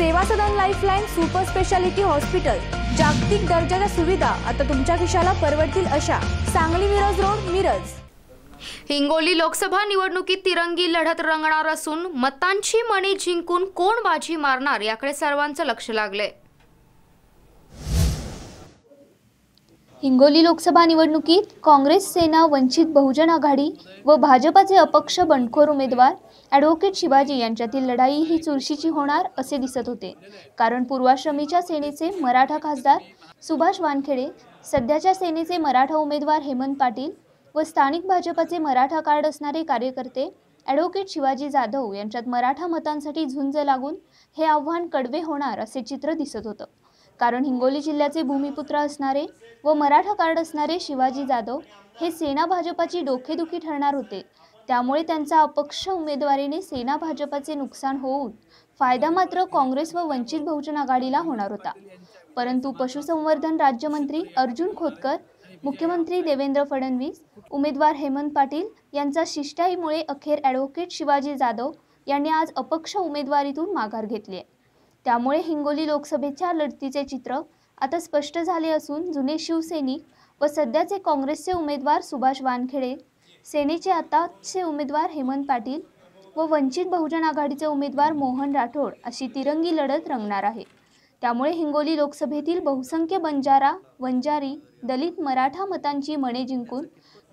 Seva Sadan lifeline super speciality hospital जागतिक दर्जाच्या सुविधा आता तुमच्या खिशाला परवडतील अशा. सांगली मिरज रोड मिरज. हिंगोली लोकसभा निवडणुकीत तिरंगी लढत रंगणार असून मतांची मणी जिंकून कोण बाजी मारणार याकडे सर्वांचं लक्ष लागलंय. हिंगोली लोकसभा निवडणुकीत काँग्रेस सेना वंचित बहुजन आघाडी व भाजपाचे अपक्ष बंडखोर उमेदवार ॲडव्होकेट शिवाजी यांच्यातील लढाई ही चुरशीची होणार असे दिसत होते. कारण पूर्वाश्रमीच्या सेनेचे मराठा खासदार सुभाष वानखेडे सध्याच्या सेनेचे मराठा उमेदवार हेमंत पाटील व स्थानिक भाजपाचे मराठा कार्ड असणारे कार्यकर्ते ॲडव्होकेट शिवाजी जाधव यांच्यात मराठा मतांसाठी झुंज लागून हे आव्हान कडवे होणार असे चित्र दिसत होतं. कारण हिंगोली जिल्ह्याचे भूमिपुत्र असणारे व मराठा कार्ड असणारे शिवाजी जाधव हे सेना भाजपाची डोकेदुखी ठरणार होते. त्यामुळे त्यांचा अपक्ष उमेदवारीने सेना भाजपाचे नुकसान होऊन फायदा मात्र काँग्रेस व वंचित बहुजन आघाडीला होणार होता. परंतु पशुसंवर्धन राज्यमंत्री अर्जुन खोतकर मुख्यमंत्री देवेंद्र फडणवीस उमेदवार हेमंत पाटील यांचा शिष्टाईमुळे अखेर ॲडव्होकेट शिवाजी जाधव यांनी आज अपक्ष उमेदवारीतून माघार घेतली आहे. त्यामुळे हिंगोली लोकसभेच्या लढतीचे चित्र आता स्पष्ट झाले असून जुने शिवसैनिक व सध्याचे काँग्रेसचे उमेदवार सुभाष वानखेडे सेनेचे आताचे उमेदवार हेमंत पाटील व वंचित बहुजन आघाडीचे उमेदवार मोहन राठोड अशी तिरंगी लढत रंगणार आहे. त्यामुळे हिंगोली लोकसभेतील बहुसंख्य बंजारा वंजारी दलित मराठा मतांची मणे जिंकून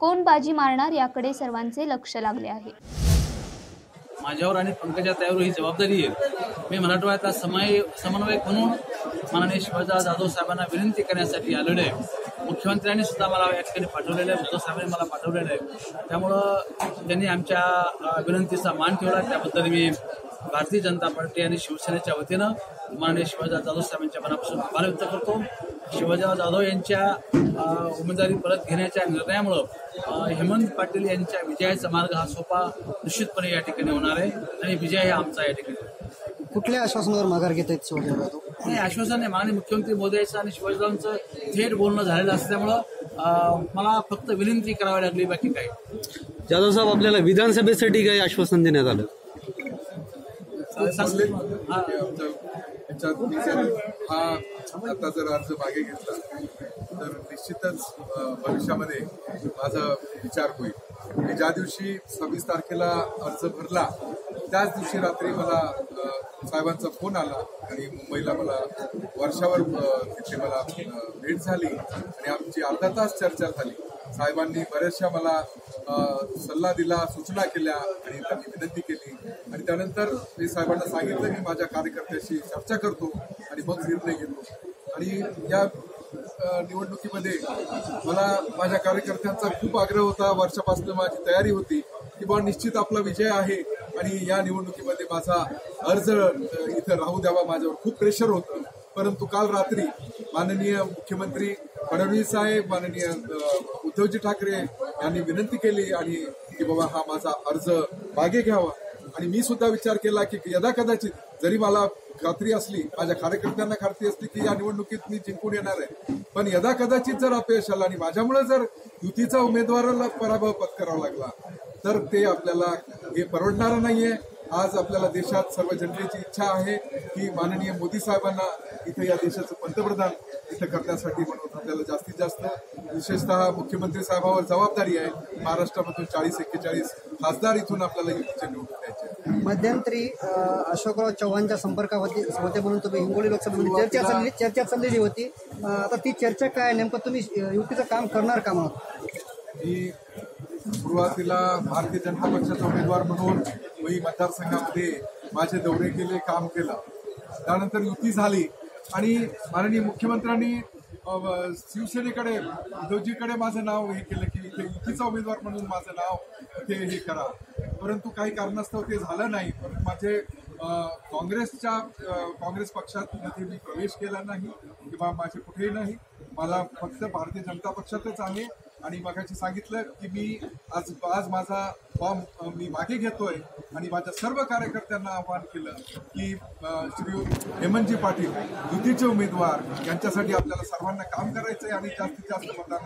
कोण बाजी मारणार याकडे सर्वांचे लक्ष लागले आहे. माझ्यावर आणि पंकजा त्यावर ही जबाबदारी आहे. मी मराठवाड्याचा समय समन्वयक म्हणून माननीय शिवाजीराव जाधव साहेबांना विनंती करण्यासाठी आलेलो आहे. मुख्यमंत्र्यांनी सुद्धा मला या ठिकाणी पाठवलेलं आहे. उद्धव साहेबांनी मला पाठवलेलं आहे. त्यामुळं त्यांनी आमच्या विनंतीचा मान ठेवला. त्याबद्दल मी भारतीय जनता पार्टी आणि शिवसेनेच्या वतीनं माननीय शिवाजीराव जाधव साहेबांच्या मनापासून आभार व्यक्त करतो. शिवाजीराव जाधव यांच्या उमेदवारी परत घेण्याच्या निर्णयामुळं हेमंत पाटील यांच्या विजयाचा मार्ग हा सोपा निश्चितपणे या ठिकाणी होणार आहे आणि विजय हा आमचा या ठिकाणी. कुठल्या आश्वासनावर माघार घेत आहेत शिवाजी जाधव नाही आश्वासन आहे. माननीय मुख्यमंत्री मोदयांचं आणि शिवाजीरावांचं थेट बोलणं झालेलं असल्यामुळं मला फक्त विनंती करावी लागली बाकी काही. जाधव साहेब आपल्याला विधानसभेसाठी काही आश्वासन देण्यात आलं? हा. आता जर अर्ज मागे घेतला तर निश्चितच भविष्यामध्ये माझा विचार होईल. मी ज्या दिवशी सव्वीस तारखेला अर्ज भरला त्याच दिवशी रात्री मला साहेबांचा फोन आला आणि मुंबईला मला वर्षावर तिथे मला भेट झाली आणि आमची अर्धा तास चर्चा झाली. साहेबांनी बऱ्याचशा मला सल्ला दिला सूचना केल्या आणि त्यांनी विनंती केली. आणि त्यानंतर मी साहेबांना सांगितलं की माझ्या कार्यकर्त्याशी चर्चा करतो. आणि मग निर्णय घेतो. आणि या निवडणुकीमध्ये मला माझ्या कार्यकर्त्यांचा खूप आग्रह होता. वर्षापासून माझी तयारी होती की बुवा निश्चित आपला विजय आहे आणि या निवडणुकीमध्ये माझा अर्ज इथं राहू द्यावा. माझ्यावर खूप प्रेशर होतं. परंतु काल रात्री माननीय मुख्यमंत्री फडणवीस साहेब माननीय उद्धवजी ठाकरे यांनी विनंती केली आणि की बाबा हा माझा अर्ज मागे घ्यावा. आणि मी सुद्धा विचार केला की यदा कदाचित जरी मला खात्री असली माझ्या कार्यकर्त्यांना खात्री असली की या निवडणुकीत मी जिंकून येणार आहे. पण यदा कदाचित जर अपयश आलं आणि माझ्यामुळे जर युतीचा उमेदवाराला पराभव पत्करावा लागला तर ते आपल्याला हे परवडणारं नाहीये. आज आपल्याला देशात सर्व जनतेची इच्छा आहे की माननीय मोदी साहेबांना इथं या देशाचं पंतप्रधान इथं करण्यासाठी म्हणून आपल्याला जास्तीत जास्त विशेषतः मुख्यमंत्री साहेबांवर जबाबदारी आहे. महाराष्ट्रामधून चाळीस एक्केचाळीस खासदार इथून आपल्याला युतीचे निवडून द्यायचे मध्यंतरी अशोकराव चव्हाणच्या संपर्कामध्ये होते म्हणून तुम्ही हिंगोली लोकसभेमध्ये चर्चा चालली चर्चा चाललेली होती. आता ती चर्चा काय? नेमकं तुम्ही युतीचं काम करणार का म्हणून मी सुरुवातीला भारतीय जनता पक्षाचा उमेदवार म्हणून मी मतदारसंघामध्ये माझे दौरे केले काम केलं. त्यानंतर युती झाली आणि माननीय मुख्यमंत्र्यांनी शिवसेनेकडे उद्धवजीकडे माझं नाव हे केलं की इथे युतीचा उमेदवार म्हणून माझं नाव इथे हे करा. परंतु काही कारणास्तव ते झालं नाही. परंतु माझे काँग्रेसच्या काँग्रेस पक्षात मध्ये मी प्रवेश केला नाही किंवा माझे कुठेही नाही. मला फक्त भारतीय जनता पक्षातच आहे आणि मगाशी सांगितलं की मी आज आज माझा फॉर्म मी मागे घेतोय आणि माझ्या सर्व कार्यकर्त्यांना आवाहन केलं की श्री हेमंतजी पाटील युतीचे उमेदवार यांच्यासाठी आपल्याला सर्वांना काम करायचं आहे आणि जास्तीत जास्त मतदान